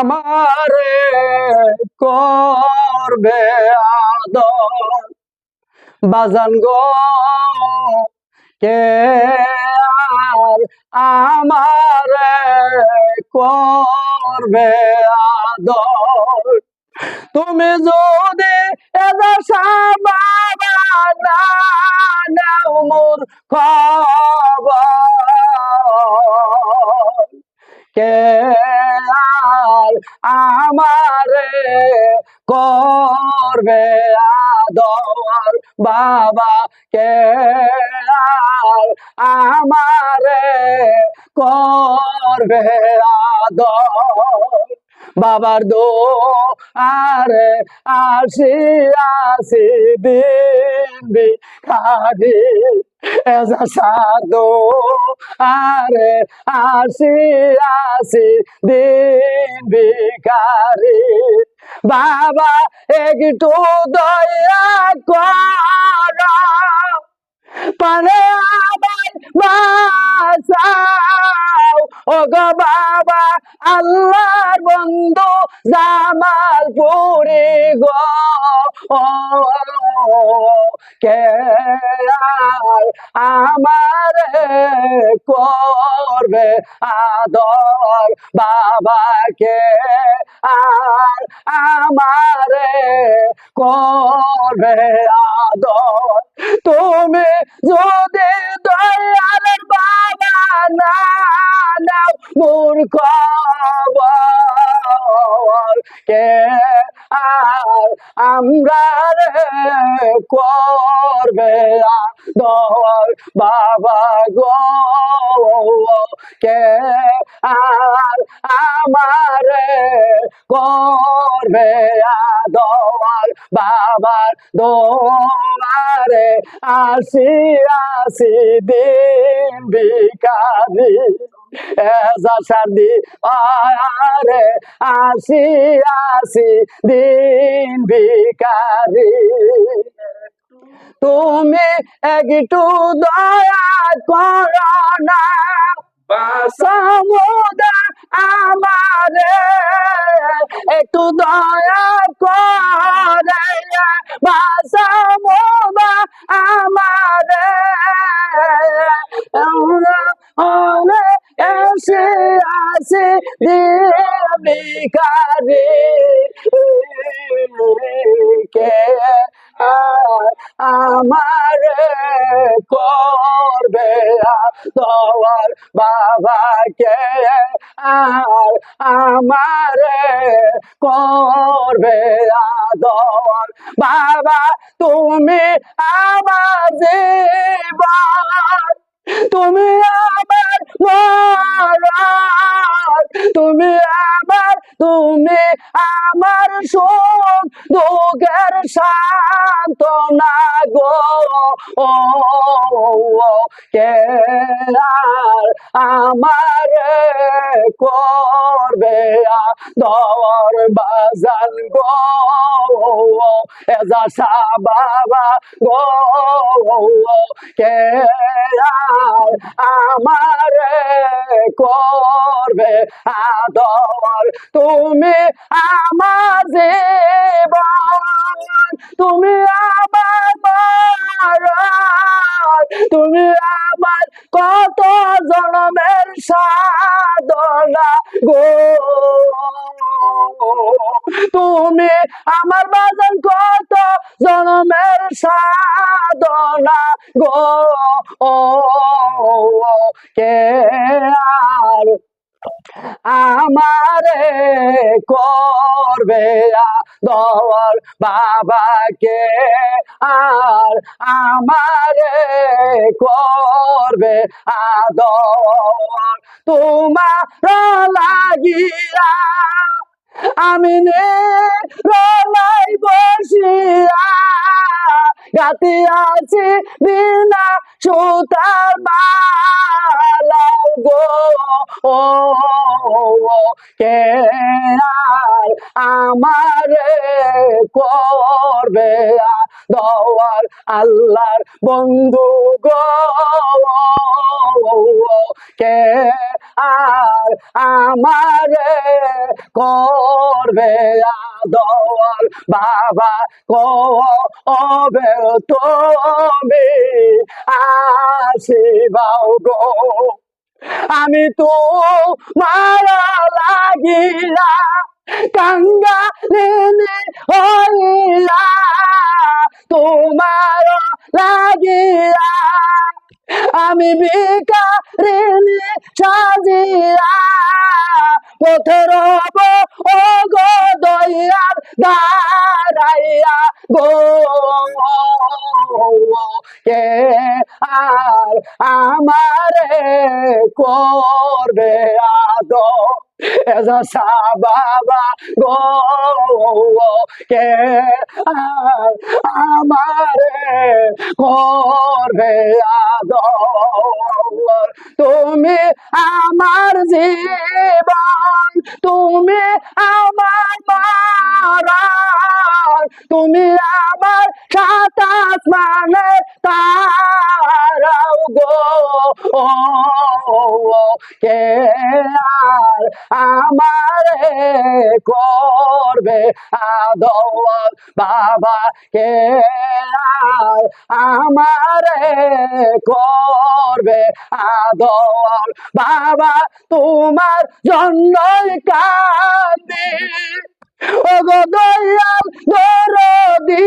আমারে করবে আদর। বাজান গো, কে আমারে করবে আদর? তুমি যদি এদশা বাবা না মোর খবর আমারে করবে আদর। বাবা, কে আমারে করবে আদর? বাবার দো আরে আসি আসি, দিন খাদি এজা সাদো আরে আসি আসি দিন ভিখারি বাবা একটু দয়া কর পারে আবার বাঁচাও ও গো বাবা আল্লাহর বন্ধু জামাল পুরি গো কে আমার করবে আদর বাবাকে। আর আমার করবে আদর। তুমি যদি দয়ালের বাবা না মূর্খ কে আমরা রে করবে দর বাবা গো। কে আর আমারে করবে আদর বাবার দোয়ারে? আসি আসি দিন বিকারি এজা সাদি আরে আসি আসি দিন বিকারি তুমি একটু দয়া করো না সমুদা আমারে। একটু দয়া আসে বিকারি কে আমার করবে তোর বাবাকে আর আমার করবে আদর বাবা, তুমি আমার জীবন, তুমি আমার তুমি আমার তুমি আমার সুখ দুঃখের সান্ত্বনা। গো কে আর আমার করবে দর বাজান গো। এজা বাবা গো। কে আর আমার করবে আদর তুমি আমার জীবন তুমি মরণ, তুমি আমার কত জনমের সাধনা গো। তুমি আমার বাজান কত জনমের সাধনা গো। ও, কে আর আমারে করবে দর বাবাকে আর আমারে করবে আদর তোমার লাগিয়া আমি রলাই বসিয়া গাতে আছি বিনা সুতার মালাও গো ও কে আমারে করবে দওয়ার আল্লাহর বন্ধু কে আর আমারে করবে দওয়ার বাবা কবে তুমি আসিবাও গো। আমি তো মারা লাগিলা কাঙ্গালিনী হইলা তোমার লাগিয়া আমি বিকারিনী সাজিয়া পথের ও গো দয়াল দাঁড়াইয়া গো। এসা বাবা গো কে আর আমারে করবে আদো তুমি আমার জীবন তুমি আমার মারার তুমি আমার সাতাশ মানে তারাও আমারে করবে আদর বাবা কে আমারে করবে আদর বাবা, তোমার জন্যই কান্দি ও গো দয়াল দরদি,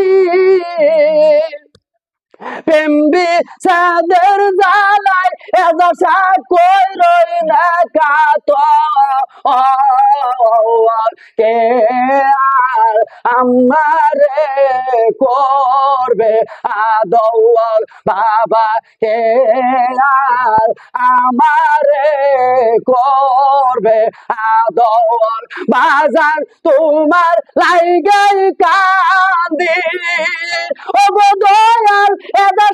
প্রেমবি সাদের জালাই এদশা কই রই না কাত আদল্লাল বাবা কে আর আমারে করবে আদল বাজার? তোমার লাইগাই কান্দি ও গো দয়াল এদা